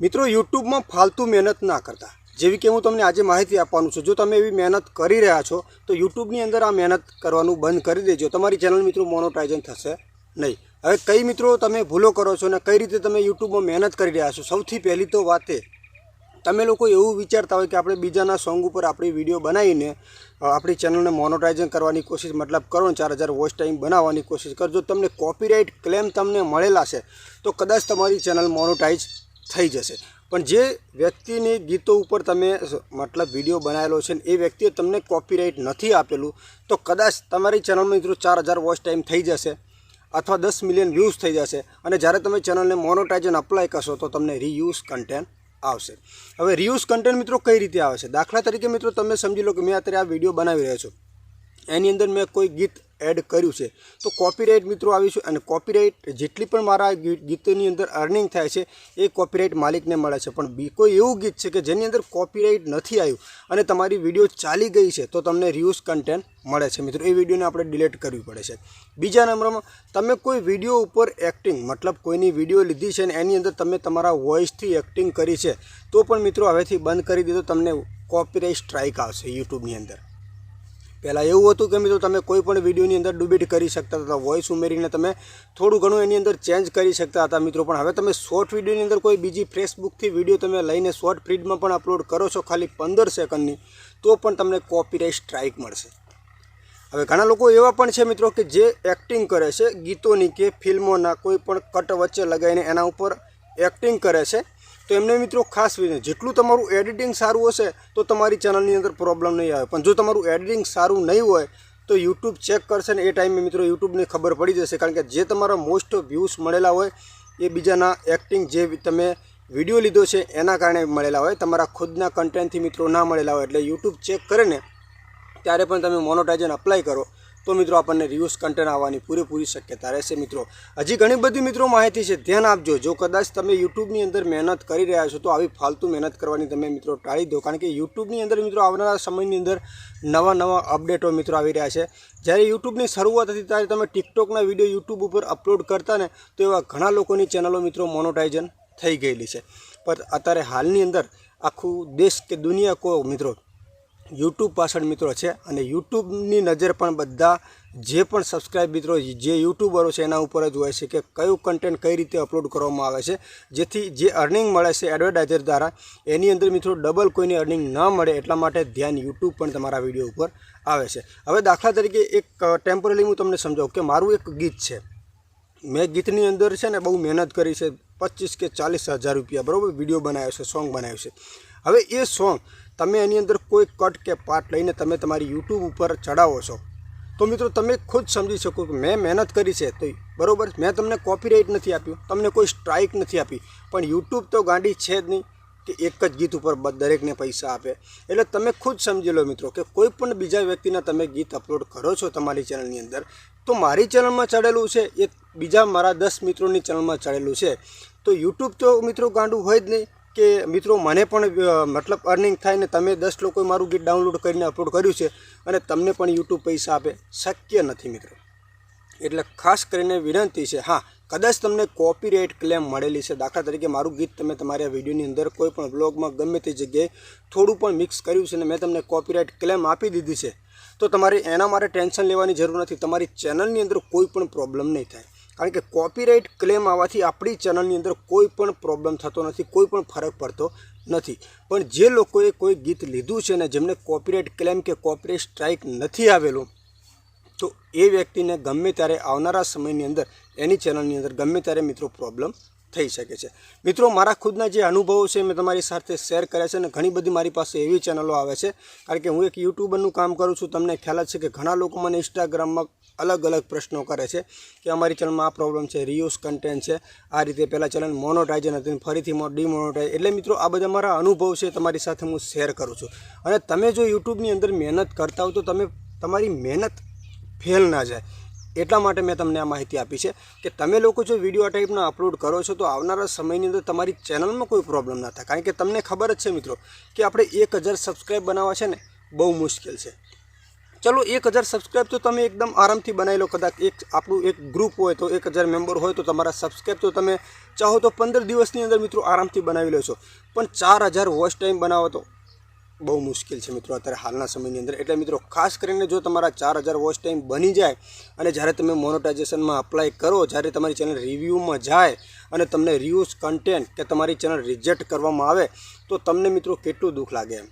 મિત્રો, યુટ્યુબમાં ફાલતુ મહેનત ના કરતા. જેવી કે હું તમને આજે માહિતી આપવાનું છું. જો તમે એવી મહેનત કરી રહ્યા છો, તો યુટ્યુબની અંદર આ મહેનત કરવાનું બંધ કરી દેજો. તમારી ચેનલ મિત્રો મોનોટાઇઝન થશે નહીં. હવે કઈ મિત્રો તમે ભૂલો કરો છો અને કઈ રીતે તમે યુટ્યુબમાં મહેનત કરી રહ્યા છો? સૌથી પહેલી તો વાત એ, તમે લોકો એવું વિચારતા હોય કે આપણે બીજાના સોંગ ઉપર આપણી વીડિયો બનાવીને આપણી ચેનલને મોનોટાઇઝન કરવાની કોશિશ, મતલબ કરો ને ચાર હજાર વોચ ટાઈમ બનાવવાની કોશિશ કરજો. તમને કોપીરાઇટ ક્લેમ તમને મળેલા છે, તો કદાચ તમારી ચેનલ મોનોટાઇઝ થઈ જશે. પણ જે વ્યક્તિની ગીતો ઉપર તમે મતલબ વીડિયો બનાવેલો છે એ વ્યક્તિએ તમને કોપીરાઇટ નથી આપેલું, તો કદાચ તમારી ચેનલમાં મિત્રો ચાર હજાર વોચ ટાઈમ થઈ જશે અથવા દસ મિલિયન વ્યૂઝ થઈ જશે. અને જ્યારે તમે ચેનલને મોનોટાઇઝન અપ્લાય કરશો, તો તમને રીયુઝ કન્ટેન્ટ આવશે. હવે રીયુઝ કન્ટેન્ટ મિત્રો કઈ રીતે આવે છે? દાખલા તરીકે મિત્રો તમે સમજી લો કે મેં અત્યારે આ વીડિયો બનાવી રહ્યો છું. એની અંદર મેં કોઈ ગીત એડ કર્યું છે. તો કોપીરાઇટ મિત્રો આવીશું અને કોપીરાઇટ જેટલી પણ મારા ગીતની અંદર અર્નિંગ થાય છે, એ કોપીરાઇટ માલિકને મળે છે. પણ બી કોઈ એવું ગીત છે કે જેની અંદર કોપીરાઇટ નથી આવ્યું અને તમારી વીડિયો ચાલી ગઈ છે, તો તમને રિયુઝ કન્ટેન્ટ મળે છે. મિત્રો, એ વિડીયોને આપણે ડિલીટ કરવી પડે છે. બીજા નંબરમાં, તમે કોઈ વીડિયો ઉપર એક્ટિંગ મતલબ કોઈની વીડિયો લીધી છે ને એની અંદર તમે તમારા વોઇસથી એક્ટિંગ કરી છે, તો પણ મિત્રો હવેથી બંધ કરી દીધો, તમને કોપીરાઇટ સ્ટ્રાઇક આવશે યુટ્યુબની અંદર. પહેલાં એવું હતું કે મિત્રો તમે કોઈ પણ વિડીયોની અંદર ડુબિટ કરી શકતા હતા વોઇસ ઉમેરીને તમે થોડું ઘણું એની અંદર ચેન્જ કરી શકતા હતા મિત્રો. પણ હવે તમે શોર્ટ વિડીયોની અંદર કોઈ બીજી ફેસબુકથી વીડિયો તમે લઈને શોર્ટ ફીડમાં પણ અપલોડ કરો છો ખાલી પંદર સેકન્ડની, તો પણ તમને કોપીરાઇટ સ્ટ્રાઇક મળશે. હવે ઘણા લોકો એવા પણ છે મિત્રો કે જે એક્ટિંગ કરે છે ગીતોની કે ફિલ્મોના કોઈ પણ કટ વચ્ચે લગાવીને એના ઉપર એક્ટિંગ કરે છે. તો એમને મિત્રો ખાસ જેટલું તમારું એડિટિંગ સારું હશે તો તમારી ચેનલની અંદર પ્રોબ્લેમ નહીં આવે. પણ જો તમારું એડિટિંગ સારું નહીં હોય, તો યુટ્યુબ ચેક કરશે ને એ ટાઈમે મિત્રો યુટ્યુબને ખબર પડી જશે. કારણ કે જે તમારા મોસ્ટ વ્યૂઝ મળેલા હોય, એ બીજાના એક્ટિંગ જે તમે વીડિયો લીધો છે, એના કારણે મળેલા હોય. તમારા ખુદના કન્ટેન્ટથી મિત્રો ના મળેલા હોય. એટલે યુટ્યુબ ચેક કરે ને, ત્યારે પણ તમે મોનોટાઇઝન અપ્લાય કરો. તો મિત્રો આપણને રિયુઝ કન્ટેન્ટ આવવાની પૂરેપૂરી શક્યતા રહેશે. મિત્રો, હજી ઘણી બધી મિત્રો માહિતી છે, ધ્યાન આપજો. જો કદાચ તમે યુટ્યુબની અંદર મહેનત કરી રહ્યા છો, તો આવી ફાલતુ મહેનત કરવાની તમે મિત્રો ટાળી દો. કારણ કે યુટ્યુબની અંદર મિત્રો આવનારા સમયની અંદર નવા નવા અપડેટો મિત્રો આવી રહ્યા છે. જ્યારે યુટ્યુબની શરૂઆત હતી, ત્યારે તમે ટિકટોકના વીડિયો યુટ્યુબ ઉપર અપલોડ કરતા ને, તો એવા ઘણા લોકોની ચેનલો મિત્રો મોનોટાઇઝન થઈ ગયેલી છે. પણ અત્યારે હાલની અંદર આખું દેશ કે દુનિયા કો મિત્રો યુટ્યુબ પાછળ મિત્રો છે અને યુટ્યુબની નજર પણ બધા જે પણ સબસ્ક્રાઇબ મિત્રો, જે યુટ્યુબરો છે, એના ઉપર જ હોય છે કે કયું કન્ટેન્ટ કઈ રીતે અપલોડ કરવામાં આવે છે. જેથી જે અર્નિંગ મળે છે એડવર્ટાઇઝર દ્વારા, એની અંદર મિત્રો ડબલ કોઈની અર્નિંગ ન મળે એટલા માટે ધ્યાન યુટ્યુબ પણ તમારા વીડિયો ઉપર આવે છે. હવે દાખલા તરીકે એક ટેમ્પરરી હું તમને સમજાવું કે મારું એક ગીત છે. મેં ગીતની અંદર છે ને બહુ મહેનત કરી છે, પચીસ કે ચાલીસ હજાર રૂપિયા, બરાબર? વીડિયો બનાવ્યો છે સોંગ બનાવ્યું છે. હવે એ સોંગ તમે એની અંદર કોઈ કટ કે પાર્ટ લઈને તમે તમારી યુટ્યુબ ઉપર ચડાવો છો. તો મિત્રો તમે ખુદ સમજી શકો કે મેં મહેનત કરી છે તો બરાબર મેં તમને કોપીરાઇટ નથી આપ્યું, તમને કોઈ સ્ટ્રાઇક નથી આપી. પણ યુટ્યુબ તો ગાંડી છે જ નહીં કે એક જ ગીત ઉપર દરેકને પૈસા આપે. એટલે તમે ખુદ સમજી લો મિત્રો કે કોઈ પણ બીજા વ્યક્તિના તમે ગીત અપલોડ કરો છો તમારી ચેનલની અંદર, તો મારી ચેનલમાં ચડેલું છે એ બીજા મારા દસ મિત્રોની ચેનલમાં ચડેલું છે. તો યુટ્યુબ તો મિત્રો ગાંડું હોય જ નહીં. કે મિત્રો, મને પણ મતલબ અર્નિંગ થાય ને તમે દસ લોકોએ મારું ગીત ડાઉનલોડ કરીને અપલોડ કર્યું છે અને તમને પણ યુટ્યુબ પૈસા આપે, શક્ય નથી મિત્રો. એટલે ખાસ કરીને વિનંતી છે, હા, કદાચ તમને કોપીરાઇટ ક્લેમ મળેલી છે, દાખલા તરીકે મારું ગીત તમે તમારા વિડીયોની અંદર કોઈ પણ બ્લોગમાં ગમે તે જગ્યાએ થોડું પણ મિક્સ કર્યું છે ને મેં તમને કોપીરાઇટ ક્લેમ આપી દીધી છે, તો તમારે એના માટે ટેન્શન લેવાની જરૂર નથી, તમારી ચેનલની અંદર કોઈ પણ પ્રોબ્લેમ નહીં થાય. કારણ કે કોપીરાઇટ ક્લેમ આવવાથી આપણી ચેનલની અંદર કોઈ પણ પ્રોબ્લેમ થતો નથી, કોઈ પણ ફરક પડતો નથી. પણ જે લોકોએ કોઈ ગીત લીધું છે ને જેમને કોપીરાઇટ ક્લેમ કે કોપીરાઇટ સ્ટ્રાઇક નથી આવેલું, તો એ વ્યક્તિને ગમે ત્યારે આવનારા સમયની અંદર એની ચેનલની અંદર ગમે ત્યારે મિત્રો પ્રોબ્લેમ થઈ શકે છે. મિત્રો, મારા ખુદના જે અનુભવો છે, મેં તમારી સાથે શેર કર્યા છે અને ઘણી બધી મારી પાસે એવી ચેનલો આવે છે. કારણ કે હું એક યુટ્યુબરનું કામ કરું છું, તમને ખ્યાલ જ છે કે ઘણા લોકો મને ઇન્સ્ટાગ્રામમાં અલગ અલગ પ્રશ્નો કરે છે કે અમારી ચેનલમાં આ પ્રોબ્લેમ છે રિયુઝ કન્ટેન્ટ છે, આ રીતે પહેલાં ચેનલ મોનોટાઇઝન હતી ફરીથી ડિમોનોટાઇઝ એટલે મિત્રો, આ બધા મારા અનુભવ છે તમારી સાથે હું શેર કરું છું. અને તમે જો યુટ્યુબની અંદર મહેનત કરતા હો તો તમે, તમારી મહેનત ફેલ ના જાય. એટલા માટે મેં તમને આ માહિતી આપી છે કે તમે લોકો જો વીડિયો આ ટાઈપના અપલોડ કરો છો તો આવનારા સમયની અંદર તમારી ચેનલમાં કોઈ પ્રોબ્લેમ ના થાય. કારણ કે તમને ખબર જ છે મિત્રો કે આપણે એક હજાર સબસ્ક્રાઈબ બનાવવા છે ને બહુ મુશ્કેલ છે. ચલો એક હજાર સબસ્ક્રાઈબ તો તમે એકદમ આરામથી બનાવી લો. કદાચ એક આપણું એક ગ્રુપ હોય તો એક હજાર મેમ્બર હોય તો તમારા સબસ્ક્રાઈબ તો તમે ચાહો તો પંદર દિવસની અંદર મિત્રો આરામથી બનાવી લો છો પણ ચાર હજાર વોચ ટાઈમ બનાવો તો બહુ મુશ્કેલ છે મિત્રો અત્યારે હાલના સમયની અંદર. એટલે મિત્રો, ખાસ કરીને જો તમારા ચાર હજાર વોચ ટાઈમ બની જાય અને જ્યારે તમે મોનોટાઇઝેશનમાં અપ્લાય કરો, જ્યારે તમારી ચેનલ રિવ્યૂમાં જાય અને તમને રિવ્યુઝ કન્ટેન્ટ કે તમારી ચેનલ રિજેક્ટ કરવામાં આવે, તો તમને મિત્રો કેટલું દુઃખ લાગે એમ?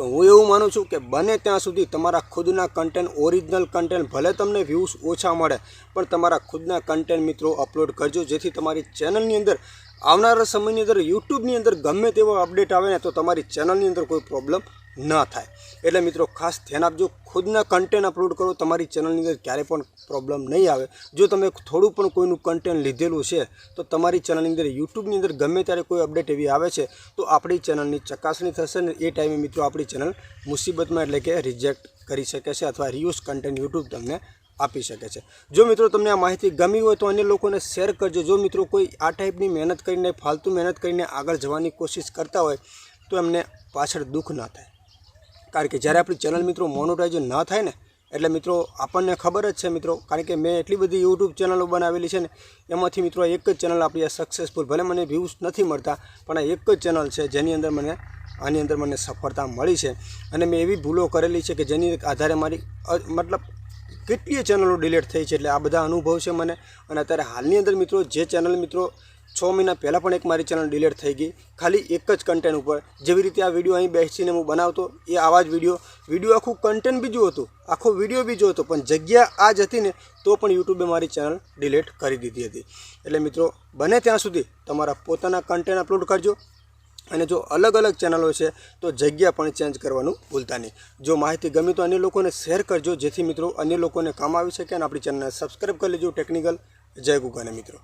તો હું એવું માનું છું કે બને ત્યાં સુધી તમારા ખુદના કન્ટેન્ટ ઓરિજિનલ કન્ટેન્ટ ભલે તમને વ્યૂઝ ઓછા મળે, પણ તમારા ખુદના કન્ટેન્ટ મિત્રો અપલોડ કરજો. જેથી તમારી ચેનલની અંદર, આવનારા સમયની અંદર યુટ્યુબની અંદર ગમે તેવો અપડેટ આવે ને, તો તમારી ચેનલની અંદર કોઈ પ્રોબ્લેમ ન થાય. એટલે મિત્રો, ખાસ ધ્યાન આપજો, ખુદના કન્ટેન્ટ અપલોડ કરો, તમારી ચેનલની અંદર ક્યારે પણ પ્રોબ્લેમ નહીં આવે. જો તમે થોડું પણ કોઈનું કન્ટેન્ટ લીધેલું છે, તો તમારી ચેનલની અંદર યુટ્યુબની અંદર ગમે ત્યારે કોઈ અપડેટ એવી આવે છે, તો આપણી ચેનલની ચકાસણી થશે ને એ ટાઈમે મિત્રો આપણી ચેનલ મુસીબતમાં એટલે કે રિજેક્ટ કરી શકે છે અથવા રિયુઝ કન્ટેન્ટ યુટ્યુબ તમને આપી શકે છે. જો મિત્રો, તમને આ માહિતી ગમી હોય તો અન્ય લોકોને શેર કરજો. જો મિત્રો કોઈ આ ટાઈપની મહેનત કરીને, ફાલતુ મહેનત કરીને આગળ જવાની કોશિશ કરતા હોય, તો એમને પાછળ દુઃખ ના થાય. કારણ કે જ્યારે આપણી ચેનલ મિત્રો મોનોટાઈઝ ના થાય ને, એટલે મિત્રો આપણને ખબર જ છે મિત્રો, કારણ કે મેં એટલી બધી યુટ્યુબ ચેનલો બનાવેલી છે ને, એમાંથી મિત્રો એક જ ચેનલ આપણી આ સક્સેસફુલ ભલે મને વ્યૂઝ નથી મળતા, પણ આ એક જ ચેનલ છે જેની અંદર મને, આની અંદર મને સફળતા મળી છે. અને મેં એવી ભૂલો કરેલી છે કે જેની આધારે મારી મતલબ કેટલીય ચેનલો ડિલીટ થઈ છે, એટલે આ બધા અનુભવ છે મને. અને અત્યારે હાલની અંદર મિત્રો જે ચેનલ મિત્રો છ મહિના પહેલાં પણ એક મારી ચેનલ ડિલેટ થઈ ગઈ. ખાલી એક જ કન્ટેન્ટ ઉપર. જેવી રીતે આ વીડિયો અહીં બેસીને હું બનાવતો, એ આવા જ વીડિયો વીડિયો આખું કન્ટેન્ટ બીજું હતું. આખો વીડિયો બીજો હતો. પણ જગ્યા આ જ હતી ને, તો પણ યુટ્યુબે મારી ચેનલ ડિલેટ કરી દીધી હતી. એટલે મિત્રો, બને ત્યાં સુધી તમારા પોતાના કન્ટેન્ટ અપલોડ કરજો. અને જો અલગ અલગ ચેનલો છે, તો જગ્યા પણ ચેન્જ કરવાનું ભૂલતા નહીં. જો માહિતી ગમી તો અન્ય લોકોને શેર કરજો. જેથી મિત્રો, અન્ય લોકોને કામ આવી શકે અને આપણી ચેનલને સબસ્ક્રાઈબ કરી લેજો ટેકનિકલ. જય ગુગાને મિત્રો.